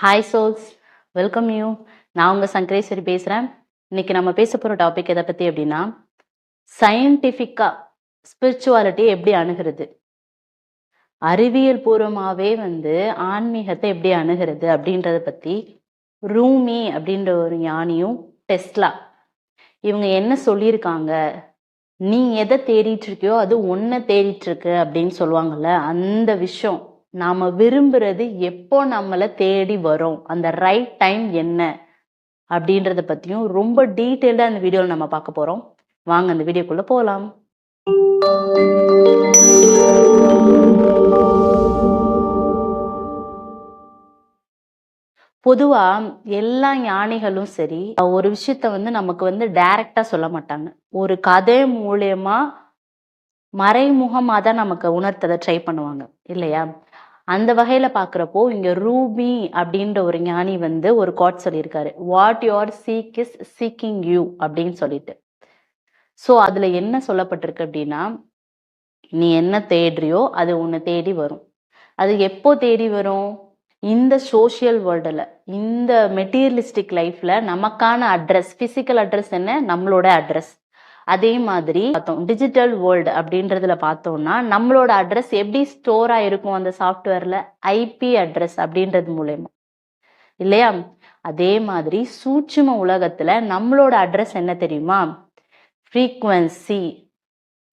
Hi souls welcome you நான் உங்கள் சங்கரேஸ்வரி பேசுகிறேன் இன்னைக்கு நம்ம பேச போகிற டாபிக் எதை பற்றி அப்படின்னா சயின்டிஃபிக்காக ஸ்பிரிச்சுவாலிட்டி எப்படி அணுகிறது? அறிவியல் பூர்வமாகவே வந்து ஆன்மீகத்தை எப்படி அணுகிறது அப்படின்றத பற்றி ரூமி அப்படின்ற ஒரு ஞானியும் டெஸ்லா இவங்க என்ன சொல்லியிருக்காங்க? நீ எதை தேடிட்டு இருக்கியோ அது ஒன்றை தேடிட்டு இருக்கு அப்படின்னு சொல்லுவாங்கல்ல அந்த விஷயம். நாம் விரும்புறது எப்போ நம்மளை தேடி வரும்? அந்த ரைட் டைம் என்ன? அப்படின்றத பற்றியும் ரொம்ப டீட்டெயில்டாக அந்த வீடியோவில் நம்ம பார்க்க போகிறோம் வாங்க அந்த வீடியோக்குள்ளே போகலாம் பொதுவாக எல்லா ஞானிகளும் சரி ஒரு விஷயத்த வந்து நமக்கு வந்து டைரக்டாக சொல்ல மாட்டாங்க. ஒரு கதை மூலயமா மறைமுகமாக தான் நமக்கு உணர்த்ததை ட்ரை பண்ணுவாங்க. இல்லையா? அந்த வகையில் பார்க்குறப்போ இங்கே ரூபி அப்படின்ற ஒரு ஞானி வந்து ஒரு காட் சொல்லியிருக்காரு. What your seek is seeking you அப்படின்னு சொல்லிட்டு. ஸோ அதில் என்ன சொல்லப்பட்டிருக்கு அப்படின்னா நீ என்ன தேடுறியோ அது உன்னை தேடி வரும். அது எப்போ தேடி வரும்? இந்த சோஷியல் வேர்ல்டில் இந்த மெட்டீரியலிஸ்டிக் லைஃப்பில் நமக்கான அட்ரஸ் ஃபிசிக்கல் அட்ரஸ் என்ன? நம்மளோட அட்ரஸ் அதே மாதிரி பார்த்தோம் டிஜிட்டல் வேர்ல்டு அப்படின்றதுல பார்த்தோம்னா நம்மளோட அட்ரஸ் எப்படி ஸ்டோர் ஆயிருக்கும் அந்த சாஃப்ட்வேர்ல ஐபி அட்ரஸ் அப்படின்றது மூலயமா. இல்லையா? அதே மாதிரி சூட்சும உலகத்துல நம்மளோட அட்ரஸ் என்ன தெரியுமா? ஃப்ரீக்குவன்சி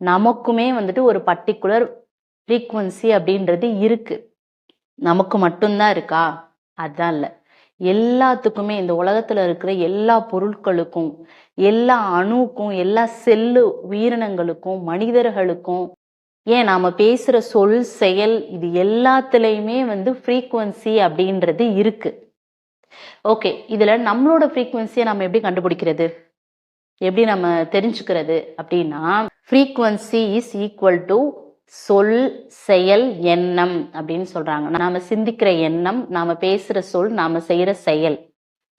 நமக்குமே வந்துட்டு ஒரு பர்டிகுலர் ஃப்ரீக்குவன்சி அப்படின்றது இருக்கு. நமக்கு மட்டும்தான் இருக்கா? அதுதான் இல்லை. எல்லாத்துக்குமே இந்த உலகத்துல இருக்கிற எல்லா பொருட்களுக்கும் எல்லா அணுக்கும் எல்லா செல்லு உயிரினங்களுக்கும் மனிதர்களுக்கும் ஏன் நாம பேசுற சொல் செயல் இது எல்லாத்துலயுமே வந்து ஃப்ரீக்குவன்சி அப்படின்றது இருக்கு. ஓகே இதுல நம்மளோட ஃப்ரீக்குவன்சியை நம்ம எப்படி கண்டுபிடிக்கிறது? எப்படி நம்ம தெரிஞ்சுக்கிறது அப்படின்னா ஃப்ரீக்குவன்சி இஸ் ஈக்குவல் டு சொல் செயல் எண்ணம் அப்படின்னு சொல்றாங்க. நாம சிந்திக்கிற எண்ணம் நாம பேசுற சொல் நாம செய்யற செயல்.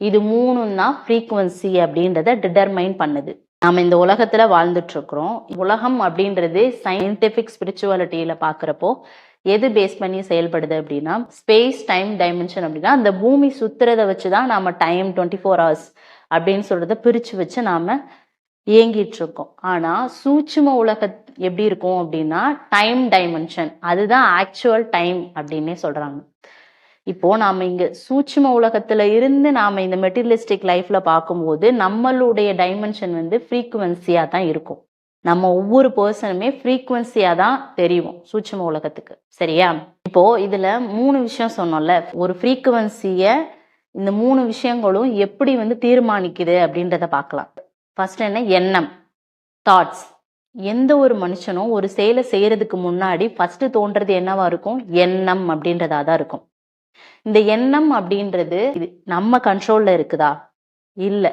இது மூணும் தான் ஃப்ரீக்குவன்சி அப்படின்றத டிட்டர்மைன் பண்ணுது. நாம இந்த உலகத்துல வாழ்ந்துட்டு இருக்கிறோம் உலகம் அப்படின்றது சயின்டிபிக் ஸ்பிரிச்சுவாலிட்டியில பாக்குறப்போ எது பேஸ் பண்ணி செயல்படுது அப்படின்னா ஸ்பேஸ் டைம் டைமென்ஷன் அப்படின்னா அந்த பூமி சுத்துறத வச்சுதான் நாம டைம் டுவெண்ட்டி ஃபோர் ஹவர்ஸ் அப்படின்னு சொல்றத பிரிச்சு வச்சு நாம இயங்கிட்டு இருக்கோம் ஆனா சூட்சும உலக எப்படி இருக்கும் அப்படின்னா டைம் டைமென்ஷன் அதுதான் ஆக்சுவல் டைம் அப்படின்னே சொல்றாங்க. இப்போ நாம இங்க சூட்சும உலகத்துல இருந்து நாம இந்த மெட்டீரியலிஸ்டிக் லைஃப்ல பார்க்கும்போது நம்மளுடைய டைமென்ஷன் வந்து ஃப்ரீக்குவென்சியா தான் இருக்கும். நம்ம ஒவ்வொரு பர்சனுமே ஃப்ரீக்குவென்சியா தான் தெரியும் சூட்சும உலகத்துக்கு. சரியா? இப்போ இதுல மூணு விஷயம் சொன்னோம்ல. ஒரு ஃப்ரீக்குவென்சிய இந்த மூணு விஷயங்களும் எப்படி வந்து தீர்மானிக்குது அப்படின்றத பார்க்கலாம். ஃபர்ஸ்ட் என்ன? எண்ணம். தாட்ஸ் எந்த ஒரு மனுஷனும் ஒரு செயலை செய்யறதுக்கு முன்னாடி ஃபர்ஸ்ட் தோன்றது என்னவா இருக்கும்? எண்ணம் அப்படின்றதா தான் இருக்கும். இந்த எண்ணம் அப்படின்றது இது நம்ம கண்ட்ரோல்ல இருக்குதா? இல்ல.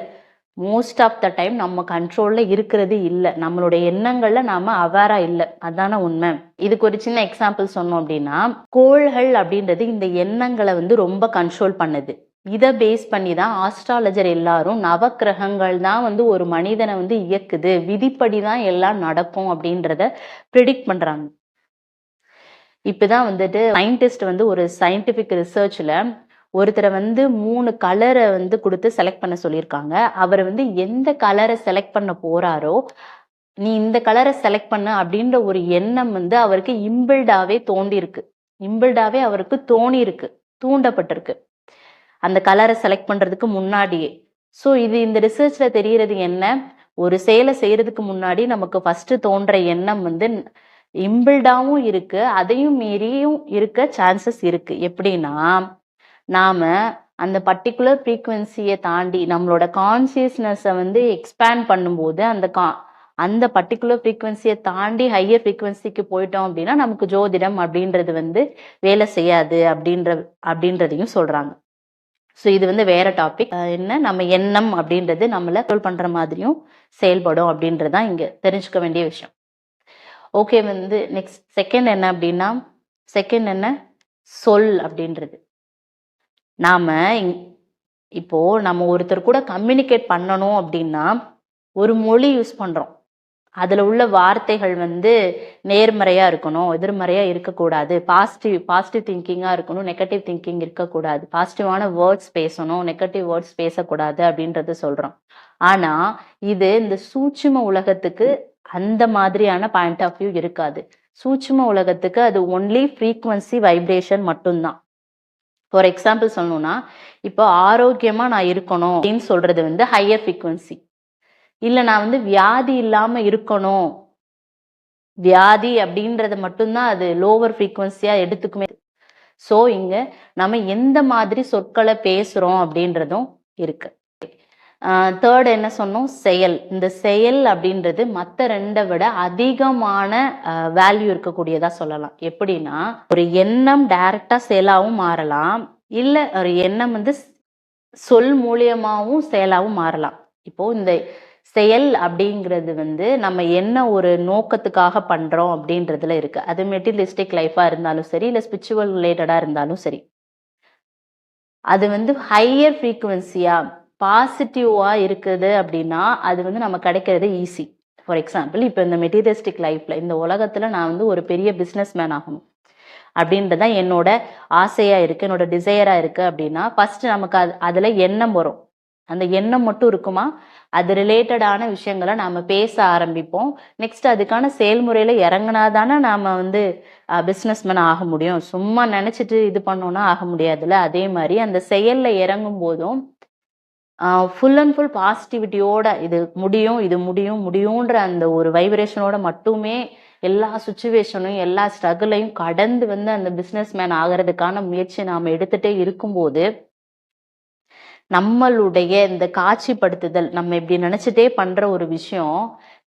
மோஸ்ட் ஆஃப் த டைம் நம்ம கண்ட்ரோல்ல இருக்கிறது இல்ல. நம்மளுடைய எண்ணங்கள்ல நாம அவேரா இல்ல. அதான உண்மை. இதுக்கு ஒரு சின்ன எக்ஸாம்பிள் சொன்னோம் அப்படின்னா கோள்கள் அப்படின்றது இந்த எண்ணங்களை வந்து ரொம்ப கண்ட்ரோல் பண்ணுது. இதை பேஸ் பண்ணி தான் ஆஸ்ட்ராலஜர் எல்லாரும் நவக்கிரகங்கள் தான் வந்து ஒரு மனிதனை வந்து இயக்குது. விதிப்படி தான் எல்லாம் நடக்கும் அப்படின்றத ப்ரிடிக்ட் பண்ணுறாங்க இப்போதான் வந்துட்டு சயின்டிஸ்ட் வந்து ஒரு சயின்டிஃபிக் ரிசர்ச்சில் ஒருத்தரை வந்து மூணு கலரை வந்து கொடுத்து செலக்ட் பண்ண சொல்லியிருக்காங்க. அவர் வந்து எந்த கலரை செலக்ட் பண்ண போறாரோ நீ இந்த கலரை செலக்ட் பண்ண அப்படின்ற ஒரு எண்ணம் வந்து அவருக்கு இம்பிள்டாவே தோண்டியிருக்கு இம்பிள்டாவே அவருக்கு தோணி இருக்கு தூண்டப்பட்டிருக்கு. அந்த கலரை செலக்ட் பண்றதுக்கு முன்னாடியே. ஸோ இது இந்த ரிசர்ச்ல தெரியறது என்ன? ஒரு செயலை செய்யறதுக்கு முன்னாடி நமக்கு ஃபர்ஸ்ட் தோன்ற எண்ணம் வந்து இம்பிள்டாவும் இருக்கு அதையும் மீறியும் இருக்க சான்சஸ் இருக்கு. எப்படின்னா நாம அந்த பர்டிகுலர் ஃப்ரீக்குவென்சியை தாண்டி நம்மளோட கான்சியஸ்னஸை வந்து எக்ஸ்பேண்ட் பண்ணும்போது அந்த கா அந்த பர்டிகுலர் ஃப்ரீக்குவென்சியை தாண்டி ஹையர் ஃப்ரீக்குவென்சிக்கு போயிட்டோம் அப்படின்னா நமக்கு ஜோதிடம் அப்படின்றது வந்து வேலை செய்யாது அப்படின்ற அப்படின்றதையும் சொல்றாங்க. ஸோ இது வந்து வேற டாபிக் என்ன? நம்ம எண்ணம் அப்படின்றது நம்மளை கண்ட்ரோல் பண்ற மாதிரியும் செயல்படும் அப்படின்றது தான் இங்கே தெரிஞ்சுக்க வேண்டிய விஷயம். ஓகே வந்து நெக்ஸ்ட் செகண்ட் என்ன அப்படின்னா செகண்ட் என்ன? சொல் அப்படின்றது. நாம இங்- இப்போ நம்ம ஒருத்தர் கூட கம்யூனிகேட் பண்ணணும் அப்படின்னா ஒரு மொழி யூஸ் பண்றோம். அதில் உள்ள வார்த்தைகள் வந்து நேர்மறையாக இருக்கணும் எதிர்மறையாக இருக்கக்கூடாது. பாசிட்டிவ் பாசிட்டிவ் திங்கிங்காக இருக்கணும் நெகட்டிவ் திங்கிங் இருக்கக்கூடாது. பாசிட்டிவான வேர்ட்ஸ் பேசணும் நெகட்டிவ் வேர்ட்ஸ் பேசக்கூடாது அப்படின்றத சொல்கிறோம் ஆனால் இது இந்த சூட்சும உலகத்துக்கு அந்த மாதிரியான பாயிண்ட் ஆஃப் வியூ இருக்காது. சூட்சும உலகத்துக்கு அது ஒன்லி ஃப்ரீக்வன்சி வைப்ரேஷன் மட்டும்தான். ஃபார் எக்ஸாம்பிள் சொல்லணும்னா இப்போ ஆரோக்கியமாக நான் இருக்கணும் அப்படின்னு சொல்கிறது வந்து ஹையர் ஃப்ரீக்வன்சி இல்லை நான் வந்து வியாதி இல்லாமல் இருக்கணும். வியாதி அப்படின்றது மட்டும்தான் அது லோவர் ஃப்ரீக்குவன்சியாக எடுத்துக்குமே. ஸோ இங்கே நம்ம எந்த மாதிரி சொற்களை பேசுகிறோம் அப்படின்றதும் இருக்கு. தேர்ட் என்ன சொன்னோம்? செயல். இந்த செயல் அப்படின்றது மற்ற ரெண்டை விட அதிகமான வேல்யூ இருக்கக்கூடியதா சொல்லலாம். எப்படின்னா ஒரு எண்ணம் டைரக்டா செயலாகவும் மாறலாம். இல்லை ஒரு எண்ணம் வந்து சொல் மூலியமாகவும் செயலாகவும் மாறலாம். இப்போ இந்த செயல் அப்படிங்கிறது வந்து நம்ம என்ன ஒரு நோக்கத்துக்காக பண்ணுறோம் அப்படின்றதுல இருக்குது அது மெட்டீரியலிஸ்டிக் லைஃப்பாக இருந்தாலும் சரி இல்லை ஸ்பிரிச்சுவல் ரிலேட்டடாக இருந்தாலும் சரி. அது வந்து ஹையர் ஃப்ரீக்குவென்சியாக பாசிட்டிவாக இருக்குது அப்படின்னா அது வந்து நம்ம கிடைக்கிறது ஈஸி ஃபார் எக்ஸாம்பிள் இப்போ இந்த மெட்டீரியலிஸ்டிக் லைஃப்பில் இந்த உலகத்தில் நான் வந்து ஒரு பெரிய பிஸ்னஸ் மேன் ஆகணும் அப்படின்றதான் என்னோட ஆசையாக இருக்குது என்னோட டிசையராக இருக்குது அப்படின்னா ஃபஸ்ட்டு நமக்கு அது அதில் எண்ணம் வரும். அந்த எண்ணம் மட்டும் இருக்குமா? அது ரிலேட்டடான விஷயங்களை நாம பேச ஆரம்பிப்போம். நெக்ஸ்ட் அதுக்கான செயல்முறையில இறங்கினாதானே நாம வந்து பிஸ்னஸ்மேன் ஆக முடியும். சும்மா நினைச்சிட்டு இது பண்ணோம்னா ஆக முடியாதுல்ல? அதே மாதிரி அந்த செயல்ல இறங்கும் போதும் ஃபுல் அண்ட் ஃபுல் பாசிட்டிவிட்டியோட இது முடியும் இது முடியும் முடியுன்ற அந்த ஒரு வைப்ரேஷனோட மட்டுமே எல்லா சுச்சுவேஷனும் எல்லா ஸ்ட்ரகிளையும் கடந்து வந்து அந்த பிஸ்னஸ் மேன் ஆகிறதுக்கான முயற்சி நாம் எடுத்துகிட்டே இருக்கும்போது நம்மளுடைய இந்த காட்சிப்படுத்துதல் நம்ம இப்படி நினைச்சிட்டே பண்ற ஒரு விஷயம்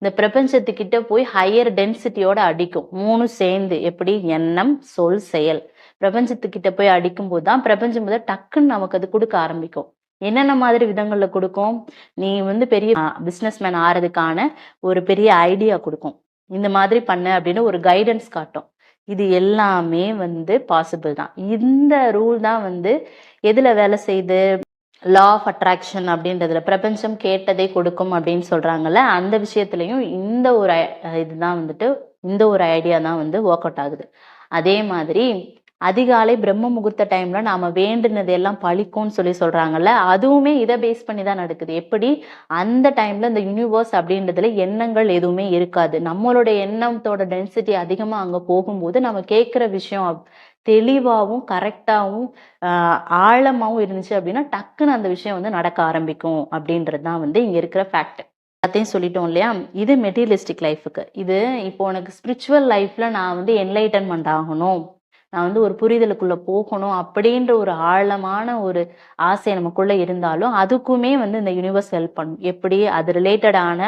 இந்த பிரபஞ்சத்துக்கிட்ட போய் ஹையர் டென்சிட்டியோட அடிக்கும். மூணு சேர்ந்து எப்படி? எண்ணம் சொல் செயல். பிரபஞ்சத்துக்கிட்ட போய் அடிக்கும் போது தான் பிரபஞ்சம் முதல் டக்குன்னு நமக்கு அது கொடுக்க ஆரம்பிக்கும். என்னென்ன மாதிரி விதங்கள்ல கொடுக்கும்? நீ வந்து பெரிய பிசினஸ் மேன் ஆறதுக்கான ஒரு பெரிய ஐடியா கொடுக்கும். இந்த மாதிரி பண்ண அப்படின்னு ஒரு கைடன்ஸ் காட்டும். இது எல்லாமே வந்து பாசிபிள் தான். இந்த ரூல் தான் வந்து எதுல வேலை செய்து லா ஆஃப் அட்ராக்ஷன் அப்படின்றதுல பிரபஞ்சம் கேட்டதை கொடுக்கும் அப்படின்னு சொல்றாங்கல்ல அந்த விஷயத்துலயும் இந்த ஒரு இதுதான் வந்துட்டு இந்த ஒரு ஐடியா தான் வந்து ஒர்க் அவுட் ஆகுது. அதே மாதிரி அதிகாலை பிரம்ம முகூர்த்த டைம்ல நாம வேண்டுனது எல்லாம் பழிக்கும்னு சொல்லி சொல்றாங்கல்ல அதுவுமே இதை பேஸ் பண்ணி தான் நடக்குது. எப்படி? அந்த டைம்ல இந்த யூனிவர்ஸ் அப்படின்றதுல எண்ணங்கள் எதுவுமே இருக்காது. நம்மளோட எண்ணத்தோட டென்சிட்டி அதிகமா அங்க போகும்போது நம்ம கேட்குற விஷயம் தெளிவாகவும் கரெக்டாகவும் ஆழமாகவும் இருந்துச்சு அப்படின்னா டக்குன்னு அந்த விஷயம் வந்து நடக்க ஆரம்பிக்கும் அப்படின்றது தான் வந்து இங்கே இருக்கிற ஃபேக்ட் எல்லாத்தையும் சொல்லிட்டோம் இல்லையா? இது மெட்டீரியலிஸ்டிக் லைஃபுக்கு இது இப்போ உனக்கு ஸ்பிரிச்சுவல் லைஃப்பில் நான் வந்து என்லைட்டன்மெண்ட் ஆகணும். நான் வந்து ஒரு புரிதலுக்குள்ள போகணும் அப்படின்ற ஒரு ஆழமான ஒரு ஆசை நமக்குள்ள இருந்தாலும் அதுக்குமே வந்து இந்த யூனிவர்ஸ் ஹெல்ப் பண்ணும். எப்படி? அது ரிலேட்டடான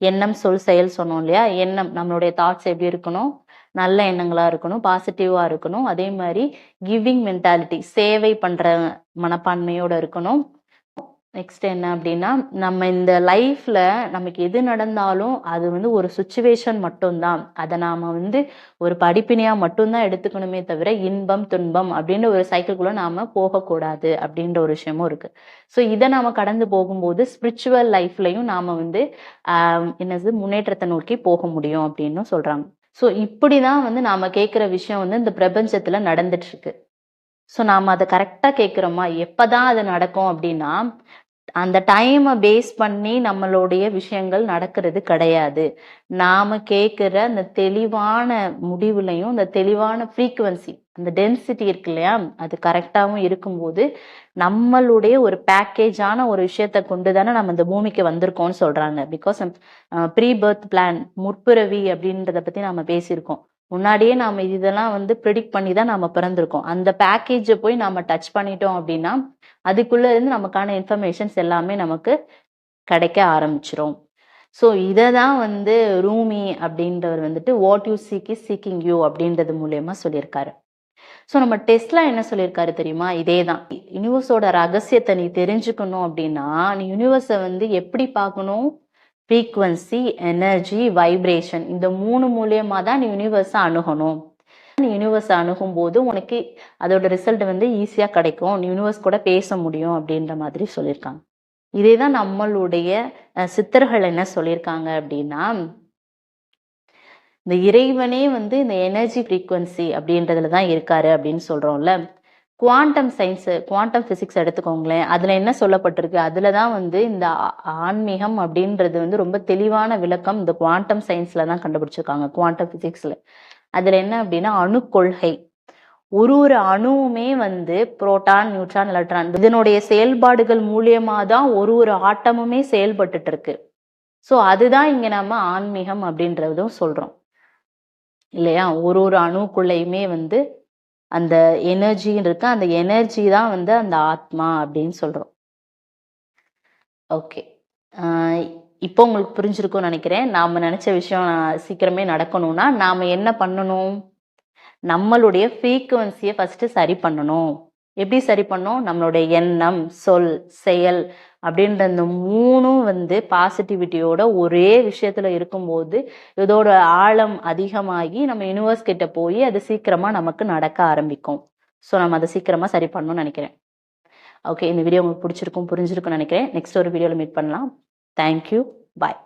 எண்ணம் சொல் செயல் சொன்னோம் இல்லையா? எண்ணம் நம்மளுடைய தாட்ஸ் எப்படி இருக்கணும்? நல்ல எண்ணங்களா இருக்கணும்? பாசிட்டிவா இருக்கணும்? அதே மாதிரி கிவிங் மென்டாலிட்டி சேவை பண்ற மனப்பான்மையோட இருக்கணும். நெக்ஸ்ட் என்ன அப்படின்னா நம்ம இந்த லைஃப்ல நமக்கு எது நடந்தாலும் அது வந்து ஒரு சுச்சுவேஷன் மட்டும்தான். அதை நாம வந்து ஒரு படிப்பினையா மட்டும்தான் எடுத்துக்கணுமே தவிர இன்பம் துன்பம் அப்படின்ற ஒரு சைக்கிள்குள்ள நாம போகக்கூடாது அப்படின்ற ஒரு விஷயமும் இருக்கு. ஸோ இதை நாம கடந்து போகும்போது ஸ்பிரிச்சுவல் லைஃப்லயும் நாம வந்து என்னது முன்னேற்றத்தை நோக்கி போக முடியும் அப்படின்னு சொல்றாங்க. ஸோ இப்படிதான் வந்து நாம கேட்குற விஷயம் வந்து இந்த பிரபஞ்சத்துல நடந்துட்டு இருக்கு. ஸோ நாம் அதை கரெக்டாக கேட்குறோமா எப்பதான் அது நடக்கும் அப்படின்னா அந்த டைமை பேஸ் பண்ணி நம்மளுடைய விஷயங்கள் நடக்கிறது கிடையாது. நாம் கேட்குற அந்த தெளிவான முடிவுலையும் அந்த தெளிவான ஃப்ரீக்குவன்சி அந்த டென்சிட்டி இருக்கு இல்லையா? அது கரெக்டாகவும் இருக்கும்போது நம்மளுடைய ஒரு பேக்கேஜான ஒரு விஷயத்தை கொண்டு தானே நம்ம இந்த பூமிக்கு வந்திருக்கோம்னு சொல்கிறாங்க பிகாஸ் ப்ரீ பர்த் பிளான் முற்பிறவி அப்படின்றத பற்றி நம்ம பேசியிருக்கோம். முன்னாடியே நாம இதெல்லாம் வந்து ப்ரிடிக்ட் பண்ணி தான் நாம பிறந்திருக்கோம். அந்த பேக்கேஜை போய் நாம டச் பண்ணிட்டோம் அப்படின்னா அதுக்குள்ள இருந்து நமக்கான இன்ஃபர்மேஷன்ஸ் எல்லாமே நமக்கு கிடைக்க ஆரம்பிச்சிரும். ஸோ இதை தான் வந்து ரூமி அப்படின்றவர் வந்துட்டு what you seek is seeking you அப்படின்றது மூலயமா சொல்லியிருக்காரு. ஸோ நம்ம டெஸ்ட்லாம் என்ன சொல்லியிருக்காரு தெரியுமா? இதே தான் யூனிவர்ஸோட ரகசியத்தை நீ தெரிஞ்சுக்கணும் அப்படின்னா நீ யூனிவர்ஸை வந்து எப்படி பார்க்கணும்? ஃப்ரீக்குவன்சி எனர்ஜி வைப்ரேஷன் இந்த மூணு மூலியமாக தான் நீ யூனிவர்ஸை அணுகணும். நீ யூனிவர்ஸை அணுகும் போது உனக்கு அதோட ரிசல்ட் வந்து ஈஸியாக கிடைக்கும். நீ யூனிவர்ஸ் கூட பேச முடியும் அப்படின்ற மாதிரி சொல்லியிருக்காங்க. இதே தான் நம்மளுடைய சித்தர்கள் என்ன சொல்லியிருக்காங்க அப்படின்னா இந்த இறைவனே வந்து இந்த எனர்ஜி ஃப்ரீக்குவன்சி அப்படின்றதுல தான் இருக்காரு அப்படின்னு சொல்றோம்ல. குவாண்டம் சயின்ஸு குவாண்டம் ஃபிசிக்ஸ் எடுத்துக்கோங்களேன். அதில் என்ன சொல்லப்பட்டிருக்கு? அதில் தான் வந்து இந்த ஆ- ஆன்மீகம் அப்படின்றது வந்து ரொம்ப தெளிவான விளக்கம் இந்த குவாண்டம் சயின்ஸில் தான் கண்டுபிடிச்சிருக்காங்க குவாண்டம் ஃபிசிக்ஸில் அதில் என்ன அப்படின்னா அணு கொள்கை ஒரு ஒரு அணுவுமே வந்து புரோட்டான் நியூட்ரான் எலக்ட்ரான் இதனுடைய செயல்பாடுகள் மூலியமாக தான் ஒரு ஒரு ஆட்டமுமே செயல்பட்டுட்டு இருக்கு ஸோ அதுதான் இங்கே நம்ம ஆன்மீகம் அப்படின்றதும் சொல்கிறோம் இல்லையா? ஒரு ஒரு அணுக்குள்ளேயுமே வந்து அந்த எனர்ஜின்னு இருக்கு. அந்த எனர்ஜி தான் வந்து அந்த ஆத்மா அப்படின்னு சொல்றோம். ஓகே இப்போ உங்களுக்கு புரிஞ்சிருக்கும்னு நினைக்கிறேன். நாம நினைச்ச விஷயம் சீக்கிரமே நடக்கணும்னா நாம என்ன பண்ணணும்? நம்மளுடைய ஃப்ரீக்குவன்சியை ஃபர்ஸ்ட் சரி பண்ணணும். எப்படி சரி பண்ணணும்? நம்மளுடைய எண்ணம் சொல் செயல் அப்படின்ற இந்த மூணும் வந்து பாசிட்டிவிட்டியோட ஒரே விஷயத்துல இருக்கும்போது இதோட ஆழம் அதிகமாகி நம்ம யூனிவர்ஸ் கிட்ட போய் அது சீக்கிரமா நமக்கு நடக்க ஆரம்பிக்கும். ஸோ நம்ம அதை சீக்கிரமா சரி பண்ணணும்னு நினைக்கிறேன். ஓகே இந்த வீடியோ உங்களுக்கு பிடிச்சிருக்கும் புரிஞ்சிருக்கும்னு நினைக்கிறேன். நெக்ஸ்ட் ஒரு வீடியோவில் மீட் பண்ணலாம். Thank you bye